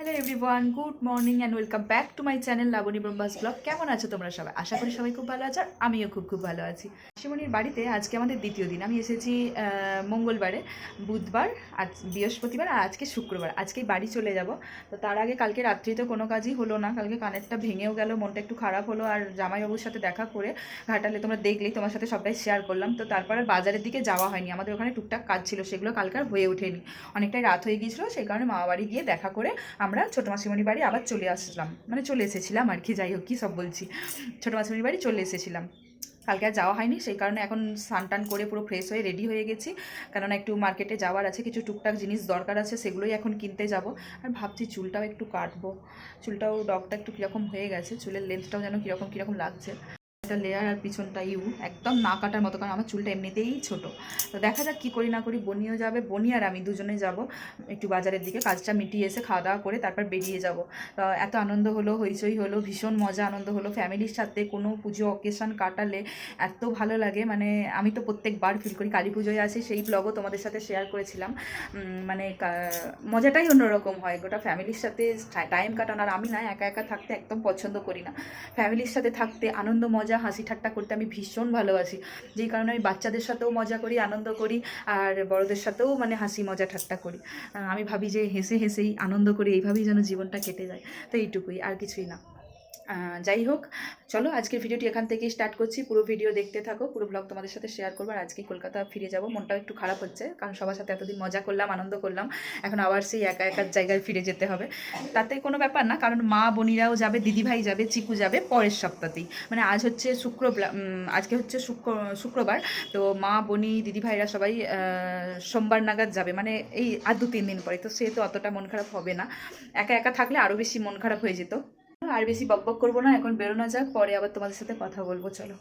Hello everyone good morning and welcome back to my channel Laboni Brahma's blog কেমন আছো তোমরা সবাই? আশা করি সবাই খুব ভালো আছো আর আমিও খুব খুব ভালো আছি। শিমনির বাড়িতে আজকে আমাদের দ্বিতীয় দিন। আমি এসেছি মঙ্গলবারে, বুধবার, আজ বৃহস্পতিবার আর আজকে শুক্রবার। আজকেই বাড়ি চলে যাব। তো তার আগে কালকে রাত্রি তো কোনো কাজই হলো না। কালকে কানেরটা ভেঙেও গেল, মনটা একটু খারাপ হলো আর জামাইবাবুর সাথে দেখা করে ঘাটালে তোমরা দেখলেই তোমার সাথে সবটাই শেয়ার করলাম। তো তারপর বাজারের দিকে যাওয়া হয়নি। আমাদের ওখানে টুকটাক কাজ ছিল, সেগুলো কালকে আর হয়ে ওঠেনি। অনেকটাই রাত হয়ে গিয়েছিল, সেই কারণে মামা বাড়ি গিয়ে দেখা করে আমরা ছোটো মাসিমণি বাড়ি আবার চলে আসলাম। মানে চলে এসেছিলাম আর কি, যাই হোক, কী সব বলছি। ছোটো মাসিমণি বাড়ি চলে এসেছিলাম। কালকে আর যাওয়া হয়নি, সেই কারণে এখন স্নান টান করে পুরো ফ্রেশ হয়ে রেডি হয়ে গেছি। কেননা একটু মার্কেটে যাওয়ার আছে, কিছু টুকটাক জিনিস দরকার আছে, সেগুলোই এখন কিনতে যাব। আর ভাবছি চুলটাও একটু কাটবো। চুলটাও ডগটা একটু কীরকম হয়ে গেছে, চুলের লেন্থটাও যেন কীরকম কীরকম লাগছে। একটা লেয়ার আর পিছনটা ইউ একদম না কাটার মতো, কারণ আমার চুলটা এমনিতেই ছোট। তো দেখা যাক কী করি না করি, বনিও যাবে, বনি আর আমি দুজনে যাব। একটু বাজারের দিকে, কাজটা মিটিয়ে এসে খাওয়া দাওয়া করে তারপর বেরিয়ে যাব। তো এত আনন্দ হলো, হইচই হলো, ভীষণ মজা, আনন্দ হলো। ফ্যামিলির সাথে কোনো পুজো অকেশন কাটালে এত ভালো লাগে। মানে আমি তো প্রত্যেকবার ফিল করি, কালী পুজোয় আসি, সেই ব্লগও তোমাদের সাথে শেয়ার করেছিলাম। মানে মজাটাই অন্যরকম হয়। গোটা ফ্যামিলির সাথে টাইম কাটানো, আর আমি না একা একা থাকতে একদম পছন্দ করি না। ফ্যামিলির সাথে থাকতে আনন্দ, মজা হাসি ঠাট্টা করতে আমি ভীষণ ভালোবাসি। যেই কারণে আমি বাচ্চাদের সাথেও মজা করি, আনন্দ করি, আর বড়দের সাথেও মানে হাসি, মজা, ঠাট্টা করি। আমি ভাবি যে হেসে হেসেই আনন্দ করি এইভাবেই যেন জীবনটা কেটে যায়। তো এইটুকুই, আর কিছুই না। যাই হোক, চলো আজকের ভিডিওটি এখান থেকেই স্টার্ট করছি। পুরো ভিডিও দেখতে থাকো, পুরো ব্লগ তোমাদের সাথে শেয়ার করব আর আজকে কলকাতা ফিরে যাব। মনটাও একটু খারাপ হচ্ছে, কারণ সবার সাথে এতদিন মজা করলাম, আনন্দ করলাম। এখন আবার সেই একা একার জায়গায় ফিরে যেতে হবে। তাতে কোনো ব্যাপার না, কারণ মা বোনিরাও যাবে দিদিভাই যাবে, চিকু যাবে পরের সপ্তাহতেই। মানে আজ হচ্ছে শুক্র আজকে হচ্ছে শুক্র, শুক্রবার। তো মা, বনি দিদিভাইরা সবাই সোমবার নাগাদ যাবে। মানে এই আর দু তিন দিন পরে, তো সে তো অতটা মন খারাপ হবে না। একা একা থাকলে আরও বেশি মন খারাপ হয়ে যেত। আর বেশি বকবক করব না এখন বেরোনো যাক পরে আবার তোমাদের সাথে কথা বলব চলো।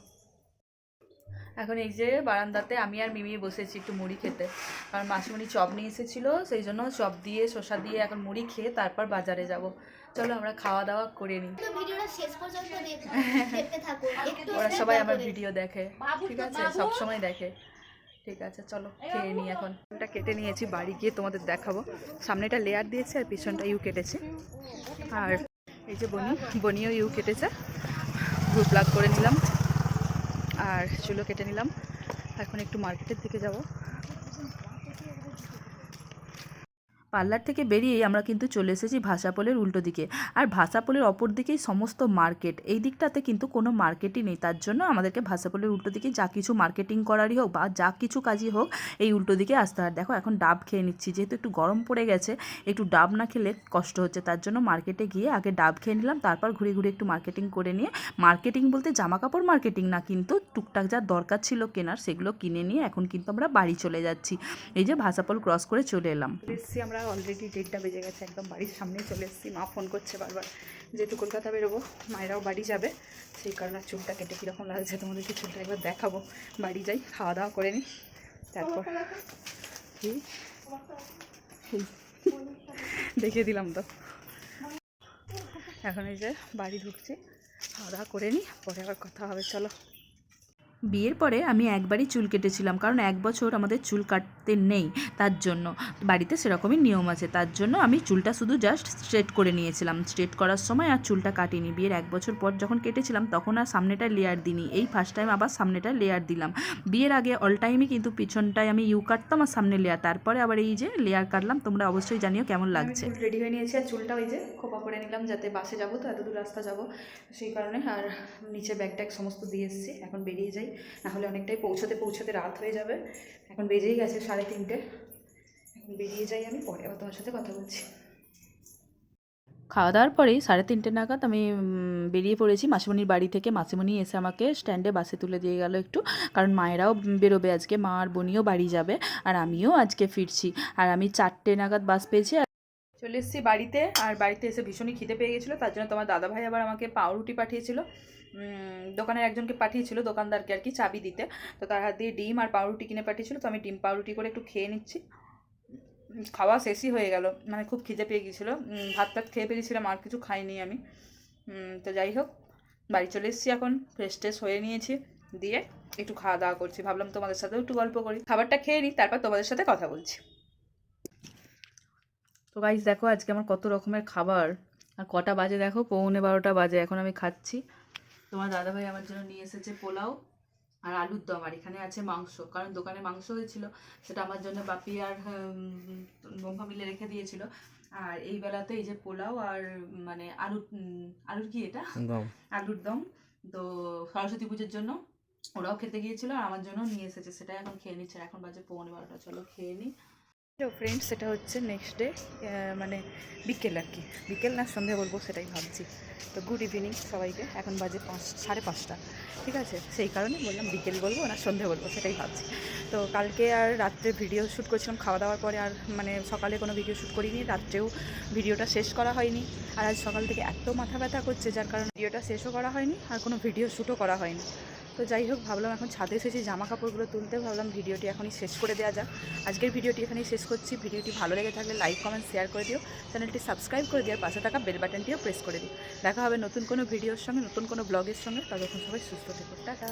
এখন এই যে বারান্দাতে আমি আর মিমি বসেছি একটু মুড়ি খেতে। কারণ মাসিমণি চপ নিয়ে এসেছিল সেই জন্য চপ দিয়ে শসা দিয়ে এখন মুড়ি খেয়ে তারপর বাজারে যাব। চলো আমরা খাওয়া দাওয়া করে নিই। ওরা সবাই আমার ভিডিও দেখে ঠিক আছে। সব সময় দেখে। ঠিক আছে চলো খেয়ে নিই এখন। এটা কেটে নিয়েছি বাড়ি গিয়ে তোমাদের দেখাবো। সামনেটা লেয়ার দিয়েছে আর পিছনটা ইউ কেটেছে। আর এই যে বনি, বনিও ইউ কেটেছে। গ্রুপ লাগ করে নিলাম। আর চুলো কেটে নিলাম। এখন একটু মার্কেটের দিকে যাব। পার্লার থেকে বেরিয়েই আমরা কিন্তু চলে এসেছি ভাষাপোলের উল্টো দিকে। আর ভাষাপোলের অপর দিকেই সমস্ত মার্কেট। এই দিকটাতে কিন্তু কোনো মার্কেটই নেই। তার জন্য আমাদেরকে ভাষাপোলের উল্টো দিকে যা কিছু মার্কেটিং করারই হোক বা যা কিছু কাজই হোক, এই উল্টো দিকে আসতে হয়। দেখো, এখন ডাব খেয়ে নিচ্ছি। যেহেতু একটু গরম পড়ে গেছে, একটু ডাব না খেলে কষ্ট হচ্ছে। তার জন্য মার্কেটে গিয়ে আগে ডাব খেয়ে নিলাম, তারপর ঘুরে ঘুরে একটু মার্কেটিং করে নিয়ে, মার্কেটিং বলতে জামা কাপড় মার্কেটিং না, কিন্তু টুকটাক যা দরকার ছিল কেনার, সেগুলো কিনে নিয়ে এখন কিন্তু আমরা বাড়ি চলে যাচ্ছি। এই যে ভাষাপোল ক্রস করে চলে এলাম। এসেছি আমরা অলরেডি ডেটটা বেজে গেছে, একদম বাড়ির সামনেই চলে এসেছি। মা ফোন করছে বারবার যেহেতু কলকাতা বেরোবো, মায়েরাও বাড়ি যাবে। সেই কারণে চুলটা কেটে কীরকম লাগছে, তোমাদেরকে চুলটা একবার দেখাবো। বাড়ি যাই, খাওয়া দাওয়া করে নিই, তারপর দেখিয়ে দিলাম তো। এখন এই যে বাড়ি ঢুকছি, খাওয়া দাওয়া করে নিই, পরে আবার কথা হবে, চলো। বিয়ের পরে আমি একবারই চুল কেটেছিলাম কারণ এক বছর আমাদের চুল কাটতে নেই তার জন্য। বাড়িতে সেরকমই নিয়ম আছে তার জন্য আমি চুলটা শুধু জাস্ট স্ট্রেট করে নিয়েছিলাম। স্ট্রেট করার সময় আর চুলটা কাটিনি। বিয়ের এক বছর পর যখন কেটেছিলাম তখন আর সামনেটা লেয়ার দিইনি। এই ফার্স্ট টাইম আবার সামনেটা লেয়ার দিলাম। বিয়ের আগে অল টাইমই কিন্তু পিছনটায় আমি ইউ কাটতাম আর সামনে লেয়ার তারপরে আবার এই যে লেয়ার কাটলাম তোমরা অবশ্যই জানিও কেমন লাগছে। রেডি হয়ে নিয়েছি আর চুলটা ওই যে খোপা করে নিলাম যাতে বাসে যাব তো এত দূর রাস্তা যাব। সেই কারণে আর নিচে ব্যাগ ট্যাগ সমস্ত দিয়ে এসেছি এখন বেরিয়ে যাই। নাহলে অনেকটাই পৌঁছাতে পৌঁছাতে রাত হয়ে যাবে। এখন বেজেই গেছে সাড়ে তিনটে। এখন বেরিয়ে যাই আমি, পরে আবার তোমার সাথে কথা বলছি। খাওয়া দাওয়ার পরেই সাড়ে তিনটে নাগাদ আমি বেরিয়ে পড়েছি। মাসিমণির বাড়ি থেকে মাসিমণি এসে আমাকে স্ট্যান্ডে বাসে তুলে দিয়ে গেল একটু। কারণ মায়েরাও বেরোবে আজকে, মা আর বোনিও বাড়ি যাবে, আর আমিও আজকে ফিরছি। আর আমি চারটে নাগাদ বাস পেয়েছি। চলে এসেছি বাড়িতে, আর বাড়িতে এসে ভীষণই খিদে পেয়ে গেছিল। তার জন্য তোমার দাদাভাই আবার আমাকে পাউরুটি পাঠিয়েছিল। দোকানের একজনকে পাঠিয়েছিল, দোকানদারকে আর কি চাবি দিতে। তো তার হাত দিয়ে ডিম আর পাউরুটি কিনে পাঠিয়েছিল, তো আমি ডিম পাউরুটি করে একটু খেয়ে নিচ্ছি। খাওয়া শেষই হয়ে গেল মানে খুব খিদে পেয়ে গিয়েছিল। ভাত টাত খেয়ে পেয়েছিলাম আর কিছু খাইনি আমি। তো যাই হোক, বাড়ি চলে এসেছি এখন ফ্রেশ ট্রেশ হয়ে নিয়েছি, দিয়ে একটু খাওয়া দাওয়া করছি। ভাবলাম তোমাদের সাথেও একটু গল্প করি। খাবারটা খেয়ে নিই, তারপর তোমাদের সাথে কথা বলছি। তো গাইজ দেখো আজকে আমার কত রকমের খাবার। আর কটা বাজে দেখো? পৌনে বারোটা বাজে, এখন আমি খাচ্ছি। তোমার দাদাভাই আমার জন্য নিয়ে এসেছে পোলাও আর আলুর দম আর এখানে আছে মাংস। কারণ দোকানে মাংস হয়েছিল সেটা আমার জন্য বাপি আর বোম্ফা মিলে রেখে দিয়েছিল। আর এই বেলাতে এই যে পোলাও আর মানে আলু আলুর কি এটা? আলুর দম। তো সরস্বতী পুজোর জন্য ওরাও খেতে গিয়েছিল আর আমার জন্য নিয়ে এসেছে সেটা এখন খেয়ে নিচ্ছে। এখন বাজে পৌনে বারোটা চলো খেয়ে নিই ফ্রেন্ডস সেটা হচ্ছে নেক্সট ডে মানে বিকেল আর কি বিকেল না সন্ধে বলব, সেটাই ভাবছি। তো গুড ইভিনিং সবাইকে। এখন বাজে পাঁচ, সাড়ে পাঁচটা। ঠিক আছে? সেই কারণে বললাম বিকেল বলব না সন্ধে বলব, সেটাই ভাবছি। তো কালকে আর রাত্রে ভিডিও শ্যুট করছিলাম। খাওয়া দাওয়ার পরে আর মানে সকালে কোনো ভিডিও শ্যুট করিনি। রাত্রেও ভিডিওটা শেষ করা হয়নি। আর আজ সকাল থেকে এত মাথা ব্যথা করছে, যার কারণে ভিডিওটা শেষও করা হয়নি আর কোনো ভিডিও শ্যুটও করা হয়নি। তো যাই হোক, ভাবলাম এখন ছাদে এসেছি জামা কাপড়গুলো তুলতে। ভাবলাম ভিডিওটি এখনই শেষ করে দেওয়া যাক। আজকের ভিডিওটি এখানেই শেষ করছি। ভিডিওটি ভালো লেগে থাকলে লাইক, কমেন্ট, শেয়ার করে দিও। চ্যানেলটি সাবস্ক্রাইব করে দিও পাশে থাকা বেল বাটনটিও প্রেস করে দিও। দেখা হবে নতুন কোনো ভিডিওর সঙ্গে, নতুন কোনো ব্লগের সঙ্গে। ততক্ষণ সবাই সুস্থ থেকো। টাটা।